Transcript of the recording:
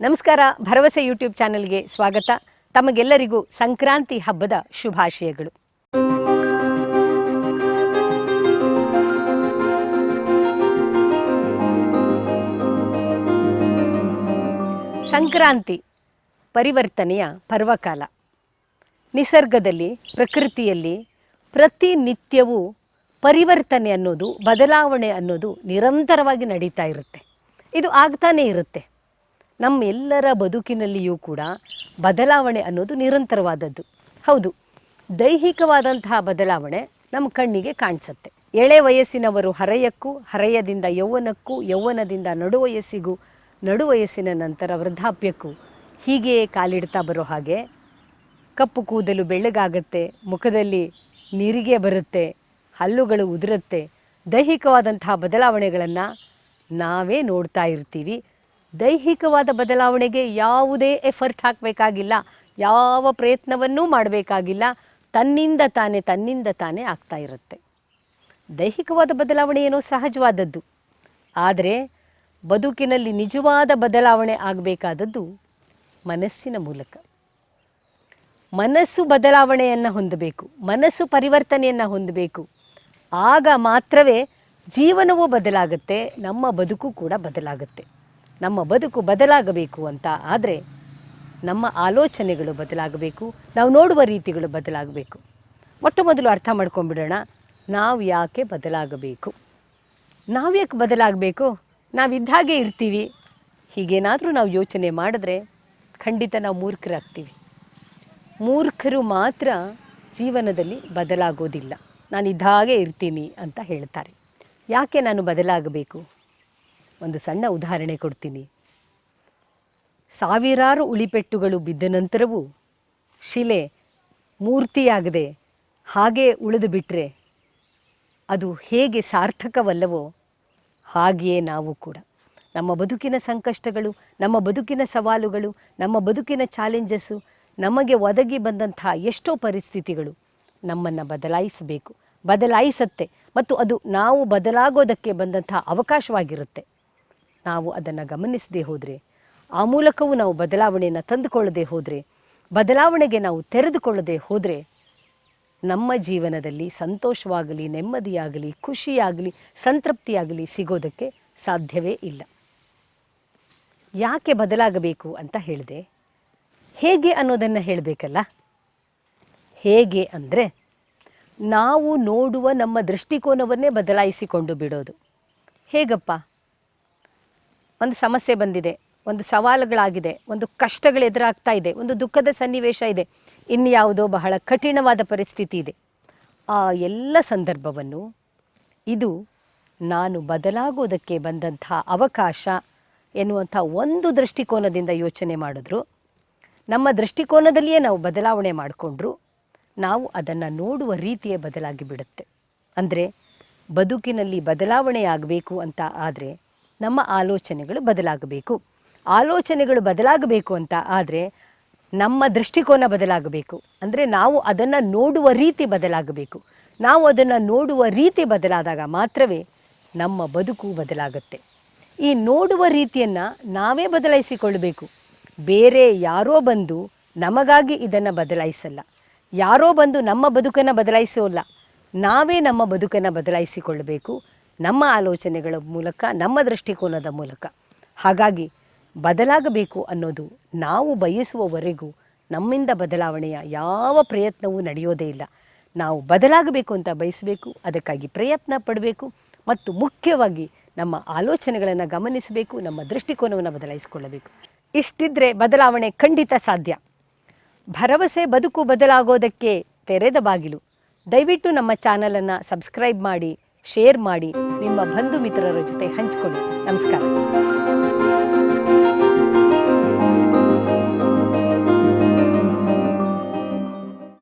ನಮಸ್ಕಾರ, ಭರವಸೆ ಯೂಟ್ಯೂಬ್ ಚಾನೆಲ್ಗೆ ಸ್ವಾಗತ. ತಮಗೆಲ್ಲರಿಗೂ ಸಂಕ್ರಾಂತಿ ಹಬ್ಬದ ಶುಭಾಶಯಗಳು. ಸಂಕ್ರಾಂತಿ ಪರಿವರ್ತನೆಯ ಪರ್ವಕಾಲ. ನಿಸರ್ಗದಲ್ಲಿ, ಪ್ರಕೃತಿಯಲ್ಲಿ ಪ್ರತಿನಿತ್ಯವೂ ಪರಿವರ್ತನೆ ಅನ್ನೋದು, ಬದಲಾವಣೆ ಅನ್ನೋದು ನಿರಂತರವಾಗಿ ನಡೀತಾ ಇರುತ್ತೆ. ಇದು ಆಗ್ತಾನೇ ಇರುತ್ತೆ. ನಮ್ಮೆಲ್ಲರ ಬದುಕಿನಲ್ಲಿಯೂ ಕೂಡ ಬದಲಾವಣೆ ಅನ್ನೋದು ನಿರಂತರವಾದದ್ದು. ಹೌದು, ದೈಹಿಕವಾದಂತಹ ಬದಲಾವಣೆ ನಮ್ಮ ಕಣ್ಣಿಗೆ ಕಾಣಿಸುತ್ತೆ. ಎಳೆ ವಯಸ್ಸಿನವರು ಹರೆಯಕ್ಕೂ, ಹರೆಯದಿಂದ ಯೌವನಕ್ಕೂ, ಯೌವನದಿಂದ ನಡುವಯಸ್ಸಿಗೂ ನಡುವಯಸ್ಸಿನ ನಂತರ ವೃದ್ಧಾಪ್ಯಕ್ಕೂ ಹೀಗೆ ಕಾಲಿಡ್ತಾ ಬರೋ ಹಾಗೆ ಕಪ್ಪು ಕೂದಲು ಬೆಳ್ಳಗಾಗತ್ತೆ, ಮುಖದಲ್ಲಿ ನೀರಿಗೆ ಬರುತ್ತೆ, ಹಲ್ಲುಗಳು ಉದುರುತ್ತೆ, ದೈಹಿಕವಾದಂತಹ ಬದಲಾವಣೆಗಳನ್ನು ನಾವೇ ನೋಡ್ತಾ ಇರ್ತೀವಿ. ದೈಹಿಕವಾದ ಬದಲಾವಣೆಗೆ ಯಾವುದೇ ಎಫರ್ಟ್ ಹಾಕಬೇಕಾಗಿಲ್ಲ. ಯಾವ ಪ್ರಯತ್ನವನ್ನೂ ಮಾಡಬೇಕಾಗಿಲ್ಲ. ತನ್ನಿಂದ ತಾನೇ ತನ್ನಿಂದ ತಾನೇ ಆಗ್ತಾ ಇರುತ್ತೆ. ದೈಹಿಕವಾದ ಬದಲಾವಣೆ ಏನೋ ಸಹಜವಾದದ್ದು. ಆದರೆ ಬದುಕಿನಲ್ಲಿ ನಿಜವಾದ ಬದಲಾವಣೆ ಆಗಬೇಕಾದದ್ದು ಮನಸ್ಸಿನ ಮೂಲಕ. ಮನಸ್ಸು ಬದಲಾವಣೆಯನ್ನು ಹೊಂದಬೇಕು. ಮನಸ್ಸು ಪರಿವರ್ತನೆಯನ್ನು ಹೊಂದಬೇಕು. ಆಗ ಮಾತ್ರವೇ ಜೀವನವೂ ಬದಲಾಗುತ್ತೆ, ನಮ್ಮ ಬದುಕು ಕೂಡ ಬದಲಾಗುತ್ತೆ. ನಮ್ಮ ಬದುಕು ಬದಲಾಗಬೇಕು ಅಂತ. ಆದರೆ ನಮ್ಮ ಆಲೋಚನೆಗಳು ಬದಲಾಗಬೇಕು. ನಾವು ನೋಡುವ ರೀತಿಗಳು ಬದಲಾಗಬೇಕು. ಮೊಟ್ಟ ಮೊದಲು ಅರ್ಥ ಮಾಡ್ಕೊಂಡ್ಬಿಡೋಣ. ನಾವು ಯಾಕೆ ಬದಲಾಗಬೇಕು? ನಾವು ಯಾಕೆ ಬದಲಾಗಬೇಕು? ನಾವು ಹಾಗೆ ಇರ್ತೀವಿ. ಹೀಗೇನಾದರೂ ನಾವು ಯೋಚನೆ ಮಾಡಿದ್ರೆ ಖಂಡಿತ ನಾವು ಮೂರ್ಖರಾಗ್ತೀವಿ. ಮೂರ್ಖರು ಮಾತ್ರ ಜೀವನದಲ್ಲಿ ಬದಲಾಗೋದಿಲ್ಲ. ನಾನು ಇದ್ದಾಗೆ ಇರ್ತೀನಿ ಅಂತ ಹೇಳ್ತಾರೆ. ಯಾಕೆ ನಾನು ಬದಲಾಗಬೇಕು? ಒಂದು ಸಣ್ಣ ಉದಾಹರಣೆ ಕೊಡ್ತೀನಿ. ಸಾವಿರಾರು ಉಳಿಪೆಟ್ಟುಗಳು ಬಿದ್ದ ನಂತರವೂ ಶಿಲೆ ಮೂರ್ತಿಯಾಗದೆ ಹಾಗೆ ಉಳಿದು ಬಿಟ್ಟರೆ ಅದು ಹೇಗೆ ಸಾರ್ಥಕವಲ್ಲವೋ ಹಾಗೆಯೇ ನಾವು ಕೂಡ. ನಮ್ಮ ಬದುಕಿನ ಸಂಕಷ್ಟಗಳು, ನಮ್ಮ ಬದುಕಿನ ಸವಾಲುಗಳು, ನಮ್ಮ ಬದುಕಿನ ಚಾಲೆಂಜಸ್ಸು ನಮಗೆ ಒದಗಿ ಬಂದಂತಹ ಎಷ್ಟೋ ಪರಿಸ್ಥಿತಿಗಳು ನಮ್ಮನ್ನು ಬದಲಾಯಿಸಬೇಕು. ಬದಲಾಯಿಸತ್ತೆ. ಮತ್ತು ಅದು ನಾವು ಬದಲಾಗೋದಕ್ಕೆ ಬಂದಂತಹ ಅವಕಾಶವಾಗಿರುತ್ತೆ. ನಾವು ಅದನ್ನು ಗಮನಿಸದೇ ಹೋದರೆ, ಆ ಮೂಲಕವೂ ನಾವು ಬದಲಾವಣೆಯನ್ನು ತಂದುಕೊಳ್ಳದೆ ಹೋದರೆ, ಬದಲಾವಣೆಗೆ ನಾವು ತೆರೆದುಕೊಳ್ಳದೆ ಹೋದರೆ, ನಮ್ಮ ಜೀವನದಲ್ಲಿ ಸಂತೋಷವಾಗಲಿ, ನೆಮ್ಮದಿಯಾಗಲಿ, ಖುಷಿಯಾಗಲಿ, ಸಂತೃಪ್ತಿಯಾಗಲಿ ಸಿಗೋದಕ್ಕೆ ಸಾಧ್ಯವೇ ಇಲ್ಲ. ಯಾಕೆ ಬದಲಾಗಬೇಕು ಅಂತ ಹೇಳಿದೆ, ಹೇಗೆ ಅನ್ನೋದನ್ನು ಹೇಳಬೇಕಲ್ಲ? ಹೇಗೆ ಅಂದರೆ, ನಾವು ನೋಡುವ ನಮ್ಮ ದೃಷ್ಟಿಕೋನವನ್ನೇ ಬದಲಾಯಿಸಿಕೊಂಡು ಬಿಡೋದು. ಹೇಗಪ್ಪ? ಒಂದು ಸಮಸ್ಯೆ ಬಂದಿದೆ, ಒಂದು ಸವಾಲುಗಳಾಗಿದೆ, ಒಂದು ಕಷ್ಟಗಳು ಎದುರಾಗ್ತಾ ಇದೆ, ಒಂದು ದುಃಖದ ಸನ್ನಿವೇಶ ಇದೆ. ಇನ್ಯಾವುದೋ ಬಹಳ ಕಠಿಣವಾದ ಪರಿಸ್ಥಿತಿ ಇದೆ. ಆ ಎಲ್ಲ ಸಂದರ್ಭವನ್ನು ಇದು ನಾನು ಬದಲಾಗೋದಕ್ಕೆ ಬಂದಂಥ ಅವಕಾಶ ಎನ್ನುವಂಥ ಒಂದು ದೃಷ್ಟಿಕೋನದಿಂದ ಯೋಚನೆ ಮಾಡಿದ್ರು. ನಮ್ಮ ದೃಷ್ಟಿಕೋನದಲ್ಲಿಯೇ ನಾವು ಬದಲಾವಣೆ ಮಾಡಿಕೊಂಡ್ರು. ನಾವು ಅದನ್ನು ನೋಡುವ ರೀತಿಯೇ ಬದಲಾಗಿ ಬಿಡುತ್ತೆ. ಅಂದರೆ ಬದುಕಿನಲ್ಲಿ ಬದಲಾವಣೆ ಆಗಬೇಕು ಅಂತ ಆದರೆ ನಮ್ಮ ಆಲೋಚನೆಗಳು ಬದಲಾಗಬೇಕು. ಆಲೋಚನೆಗಳು ಬದಲಾಗಬೇಕು ಅಂತ ಆದರೆ ನಮ್ಮ ದೃಷ್ಟಿಕೋನ ಬದಲಾಗಬೇಕು. ಅಂದರೆ ನಾವು ಅದನ್ನು ನೋಡುವ ರೀತಿ ಬದಲಾಗಬೇಕು. ನಾವು ಅದನ್ನು ನೋಡುವ ರೀತಿ ಬದಲಾದಾಗ ಮಾತ್ರವೇ ನಮ್ಮ ಬದುಕು ಬದಲಾಗುತ್ತೆ. ಈ ನೋಡುವ ರೀತಿಯನ್ನು ನಾವೇ ಬದಲಾಯಿಸಿಕೊಳ್ಳಬೇಕು. ಬೇರೆ ಯಾರೋ ಬಂದು ನಮಗಾಗಿ ಇದನ್ನು ಬದಲಾಯಿಸಲ್ಲ. ಯಾರೋ ಬಂದು ನಮ್ಮ ಬದುಕನ್ನು ಬದಲಾಯಿಸೋಲ್ಲ. ನಾವೇ ನಮ್ಮ ಬದುಕನ್ನು ಬದಲಾಯಿಸಿಕೊಳ್ಳಬೇಕು. ನಮ್ಮ ಆಲೋಚನೆಗಳ ಮೂಲಕ, ನಮ್ಮ ದೃಷ್ಟಿಕೋನದ ಮೂಲಕ. ಹಾಗಾಗಿ ಬದಲಾಗಬೇಕು ಅನ್ನೋದು ನಾವು ಬಯಸುವವರೆಗೂ ನಮ್ಮಿಂದ ಬದಲಾವಣೆಯ ಯಾವ ಪ್ರಯತ್ನವೂ ನಡೆಯೋದೇ ಇಲ್ಲ. ನಾವು ಬದಲಾಗಬೇಕು ಅಂತ ಬಯಸಬೇಕು, ಅದಕ್ಕಾಗಿ ಪ್ರಯತ್ನ ಪಡಬೇಕು ಮತ್ತು ಮುಖ್ಯವಾಗಿ ನಮ್ಮ ಆಲೋಚನೆಗಳನ್ನು ಗಮನಿಸಬೇಕು, ನಮ್ಮ ದೃಷ್ಟಿಕೋನವನ್ನು ಬದಲಾಯಿಸಿಕೊಳ್ಳಬೇಕು. ಇಷ್ಟಿದ್ರೆ ಬದಲಾವಣೆ ಖಂಡಿತ ಸಾಧ್ಯ. ಭರವಸೆ, ಬದುಕು ಬದಲಾಗೋದಕ್ಕೆ ತೆರೆದ ಬಾಗಿಲು. ದಯವಿಟ್ಟು ನಮ್ಮ ಚಾನಲನ್ನು ಸಬ್ಸ್ಕ್ರೈಬ್ ಮಾಡಿ ಶೇರ್ ಮಾಡಿ ನಿಮ್ಮ ಬಂಧು ಮಿತ್ರರ ಜೊತೆ ಹಂಚಿಕೊಳ್ಳಿ. ನಮಸ್ಕಾರ.